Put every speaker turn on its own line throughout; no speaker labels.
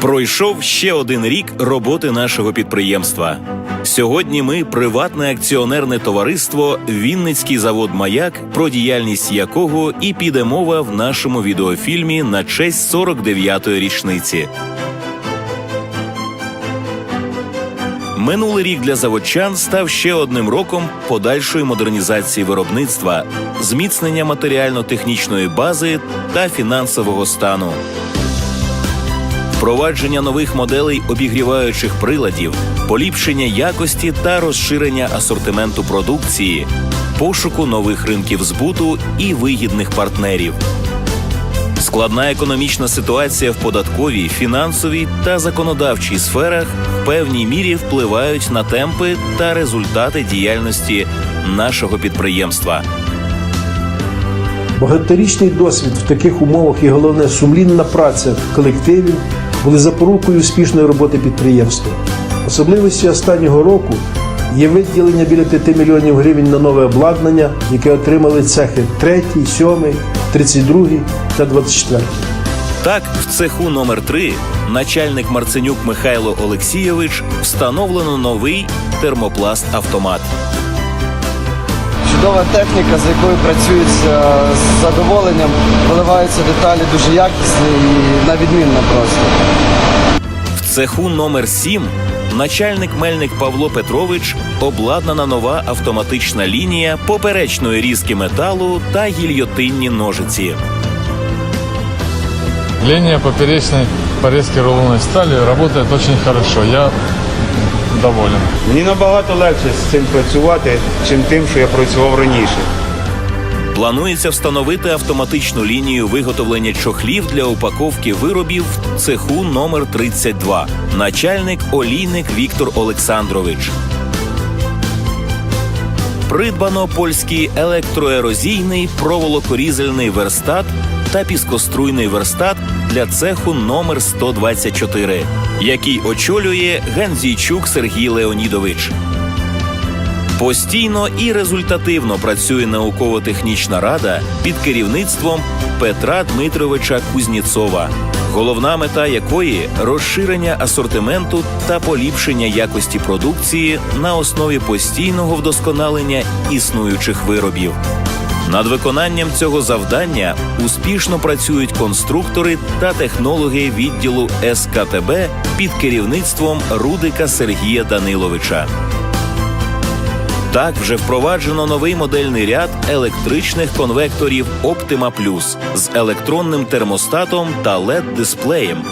Пройшов ще один рік роботи нашого підприємства. Сьогодні ми приватне акціонерне товариство Вінницький завод Маяк, про діяльність якого і піде мова в нашому відеофільмі на честь 49-ї річниці. Минулий рік для заводчан став ще одним роком подальшої модернізації виробництва, зміцнення матеріально-технічної бази та фінансового стану. Впровадження нових моделей обігріваючих приладів, поліпшення якості та розширення асортименту продукції, пошуку нових ринків збуту і вигідних партнерів. Складна економічна ситуація в податковій, фінансовій та законодавчій сферах в певній мірі впливають на темпи та результати діяльності нашого підприємства.
Багаторічний досвід в таких умовах і головне сумлінна праця в колективі були запорукою успішної роботи підприємства. Особливістю останнього року є виділення біля 5 мільйонів гривень на нове обладнання, яке отримали цехи 3, 7, 32 та 24.
Так, в цеху номер 3 начальник Марценюк Михайло Олексійович встановлено новий термопласт автомат.
Чудова техніка, з якою працюється з задоволенням, виливаються деталі дуже якісні і на відмінно просто.
В цеху номер 7 начальник мельник Павло Петрович обладнана нова автоматична лінія поперечної різки металу та гільйотинні ножиці.
Линия поперечной порезки рулонной стали работает очень хорошо. Я доволен.
Мені набагато легше з цим працювати, чим тим, що я працював раніше.
Планується встановити автоматичну лінію виготовлення чохлів для упаковки виробів в цеху номер 32. Начальник олійник Віктор Олександрович. Придбано польський електроерозійний проволокорізальний верстат та піскоструйний верстат для цеху номер 124, який очолює Ганзійчук Сергій Леонідович. Постійно і результативно працює науково-технічна рада під керівництвом Петра Дмитровича Кузніцова, головна мета якої розширення асортименту та поліпшення якості продукції на основі постійного вдосконалення існуючих виробів. Над виконанням цього завдання успішно працюють конструктори та технологи відділу СКТБ під керівництвом Рудика Сергія Даниловича. Так вже впроваджено новий модельний ряд електричних конвекторів Optima Plus з електронним термостатом та led дисплеєм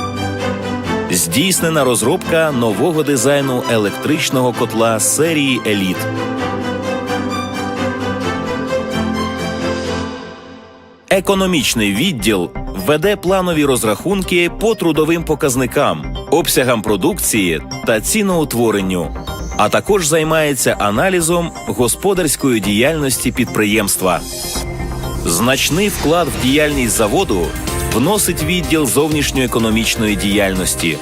Здійснена розробка нового дизайну електричного котла серії Elite. Економічний відділ веде планові розрахунки по трудовим показникам, обсягам продукції та ціноутворенню, а також займається аналізом господарської діяльності підприємства. Значний вклад в діяльність заводу вносить відділ зовнішньоекономічної діяльності.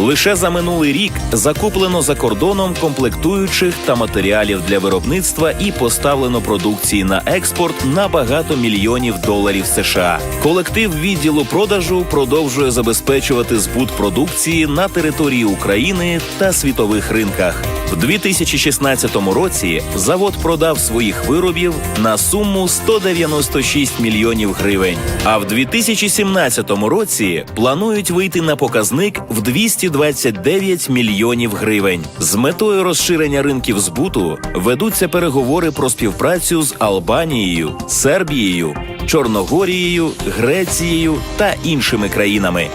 Лише за минулий рік закуплено за кордоном комплектуючих та матеріалів для виробництва і поставлено продукції на експорт на багато мільйонів доларів США. Колектив відділу продажу продовжує забезпечувати збут продукції на території України та світових ринках. В 2016 році завод продав своїх виробів на суму 196 мільйонів гривень. А в 2017 році планують вийти на показник в 229 мільйонів гривень. З метою розширення ринків збуту ведуться переговори про співпрацю з Албанією, Сербією, Чорногорією, Грецією та іншими країнами.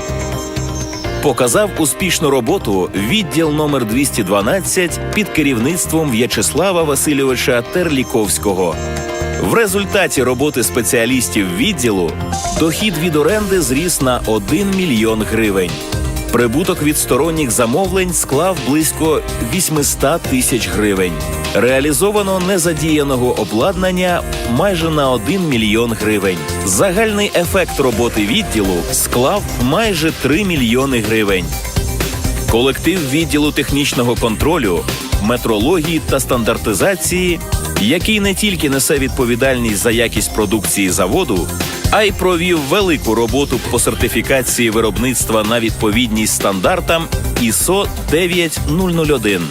Показав успішну роботу відділ номер 212 під керівництвом В'ячеслава Васильовича Терліковського. В результаті роботи спеціалістів відділу дохід від оренди зріс на 1 мільйон гривень. Прибуток від сторонніх замовлень склав близько 800 тисяч гривень. Реалізовано незадіяного обладнання майже на 1 мільйон гривень. Загальний ефект роботи відділу склав майже 3 мільйони гривень. Колектив відділу технічного контролю, метрології та стандартизації, який не тільки несе відповідальність за якість продукції заводу, а й провів велику роботу по сертифікації виробництва на відповідність стандартам ISO 9001.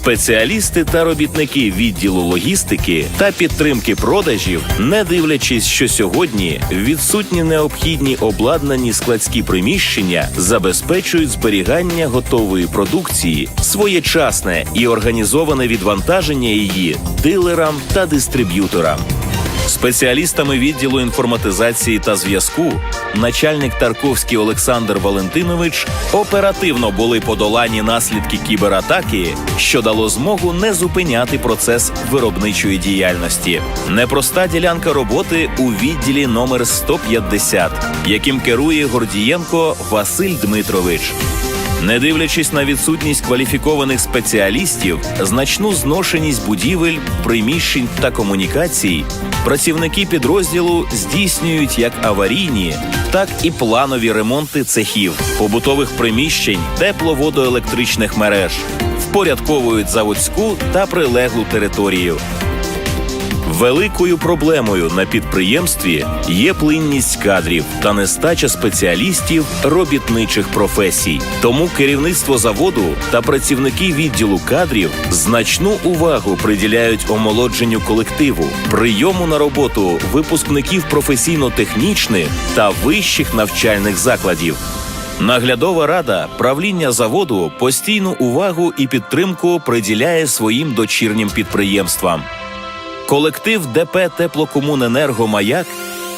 Спеціалісти та робітники відділу логістики та підтримки продажів, не дивлячись, що сьогодні відсутні необхідні обладнані складські приміщення, забезпечують зберігання готової продукції, своєчасне і організоване відвантаження її дилерам та дистриб'юторам. Спеціалістами відділу інформатизації та зв'язку начальник Тарковський Олександр Валентинович оперативно були подолані наслідки кібератаки, що дало змогу не зупиняти процес виробничої діяльності. Непроста ділянка роботи у відділі номер 150, яким керує Гордієнко Василь Дмитрович. Не дивлячись на відсутність кваліфікованих спеціалістів, значну зношеність будівель, приміщень та комунікацій, працівники підрозділу здійснюють як аварійні, так і планові ремонти цехів, побутових приміщень, тепловодоелектричних мереж, впорядковують заводську та прилеглу територію. Великою проблемою на підприємстві є плинність кадрів та нестача спеціалістів робітничих професій. Тому керівництво заводу та працівники відділу кадрів значну увагу приділяють омолодженню колективу, прийому на роботу випускників професійно-технічних та вищих навчальних закладів. Наглядова рада правління заводу постійну увагу і підтримку приділяє своїм дочірнім підприємствам. Колектив ДП Теплокомуненерго Маяк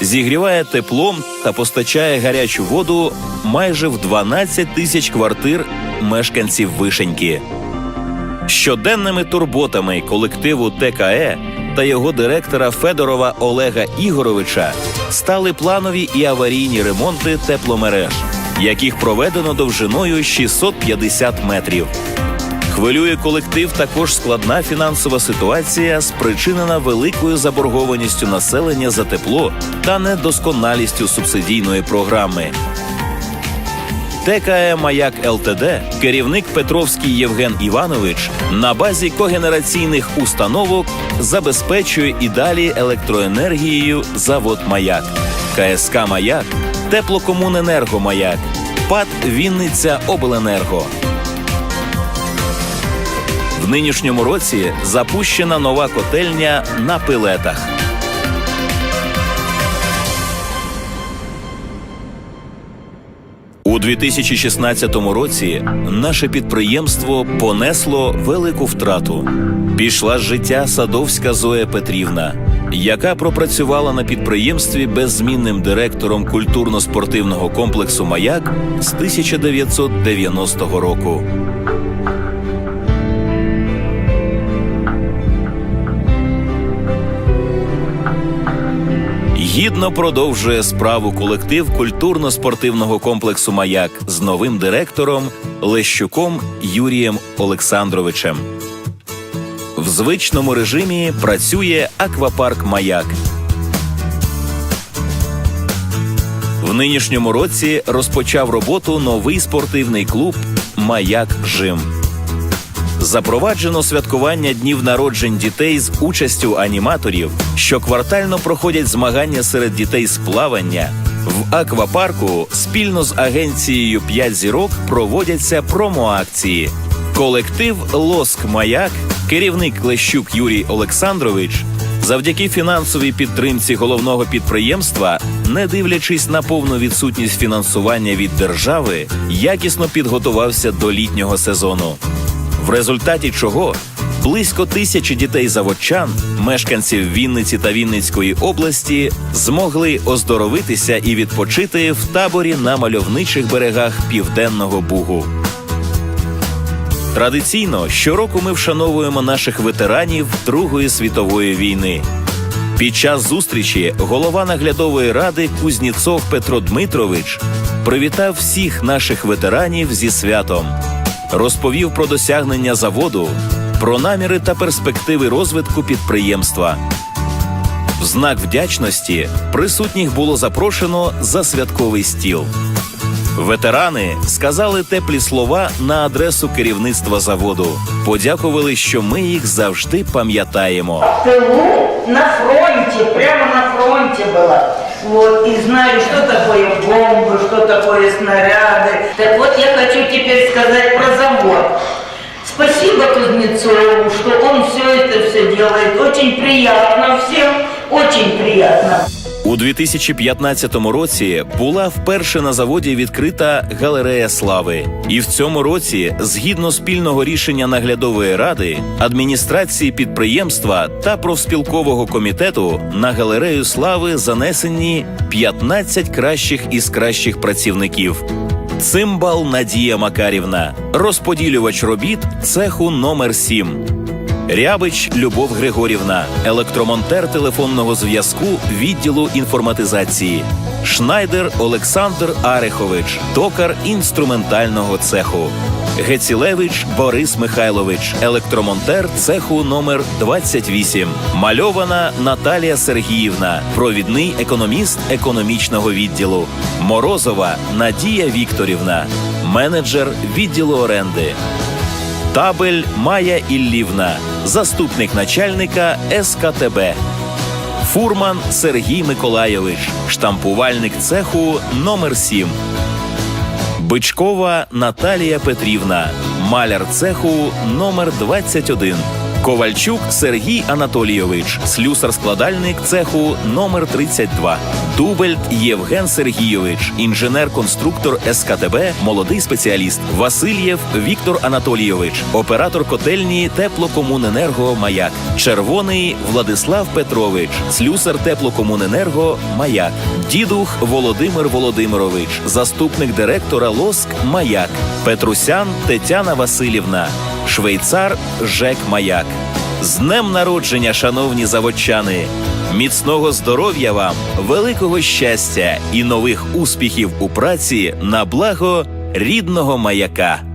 зігріває теплом та постачає гарячу воду майже в 12 тисяч квартир мешканців Вишеньки. Щоденними турботами колективу ТКЕ та його директора Федорова Олега Ігоровича стали планові і аварійні ремонти тепломереж, яких проведено довжиною 650 метрів. Хвилює колектив також складна фінансова ситуація, спричинена великою заборгованістю населення за тепло та недосконалістю субсидійної програми. ТКЕ Маяк ЛТД, керівник Петровський Євген Іванович на базі когенераційних установок забезпечує і далі електроенергією завод Маяк, КСК Маяк, Теплокомуненерго Маяк, ПАД Вінниця Обленерго. В нинішньому році запущена нова котельня на пилетах. У 2016 році наше підприємство понесло велику втрату. Пішла з життя Садовська Зоя Петрівна, яка пропрацювала на підприємстві беззмінним директором культурно-спортивного комплексу Маяк з 1990 року. Гідно продовжує справу колектив культурно-спортивного комплексу Маяк з новим директором Лещуком Юрієм Олександровичем. В звичному режимі працює аквапарк Маяк. В нинішньому році розпочав роботу новий спортивний клуб Маяк Жим. Запроваджено святкування днів народжень дітей з участю аніматорів, що квартально проходять змагання серед дітей з плавання. В аквапарку спільно з агенцією «5 зірок проводяться промоакції. Колектив Лоск Маяк, керівник Клещук Юрій Олександрович, завдяки фінансовій підтримці головного підприємства, не дивлячись на повну відсутність фінансування від держави, якісно підготувався до літнього сезону в результаті чого близько тисячі дітей заводчан, мешканців Вінниці та Вінницької області, змогли оздоровитися і відпочити в таборі на мальовничих берегах Південного Бугу. Традиційно щороку ми вшановуємо наших ветеранів Другої світової війни. Під час зустрічі голова наглядової ради Кузніцов Петро Дмитрович привітав всіх наших ветеранів зі святом розповів про досягнення заводу, про наміри та перспективи розвитку підприємства. В знак вдячності присутніх було запрошено за святковий стіл. Ветерани сказали теплі слова на адресу керівництва заводу. Подякували, що ми їх завжди пам'ятаємо.
в тылу, на фронте, прямо на фронте была. Вот, и знаю, что такое бомбы, что такое снаряды. Так вот, я хочу теперь сказать про завод. Спасибо Кузнецову, что он все это все делает. Очень приятно всем, очень приятно.
У 2015 році була вперше на заводі відкрита галерея слави. І в цьому році, згідно спільного рішення наглядової ради, адміністрації підприємства та профспілкового комітету на галерею слави занесені 15 кращих із кращих працівників. Цимбал Надія Макарівна, розподілювач робіт цеху номер 7 Рябич Любов Григорівна, електромонтер телефонного зв'язку відділу інформатизації. Шнайдер Олександр Арехович, токар інструментального цеху. Гецілевич Борис Михайлович, електромонтер цеху номер 28. Мальована Наталія Сергіївна, провідний економіст економічного відділу. Морозова Надія Вікторівна, менеджер відділу оренди. Табель Майя Іллівна, заступник начальника СКТБ. Фурман Сергій Миколайович, штампувальник цеху номер 7 Бичкова Наталія Петрівна, маляр цеху номер 21 Ковальчук Сергій Анатолійович, слюсар-складальник цеху номер 32 Дубельт Євген Сергійович, інженер-конструктор СКТБ, молодий спеціаліст. Васильєв Віктор Анатолійович, оператор котельні Теплокомуненерго Маяк. Червоний Владислав Петрович, слюсар Теплокомуненерго Маяк. Дідух Володимир Володимирович, заступник директора Лоск Маяк. Петрусян Тетяна Васильівна, швейцар Жек Маяк. З днем народження, шановні заводчани! Міцного здоров'я вам, великого щастя і нових успіхів у праці на благо рідного маяка.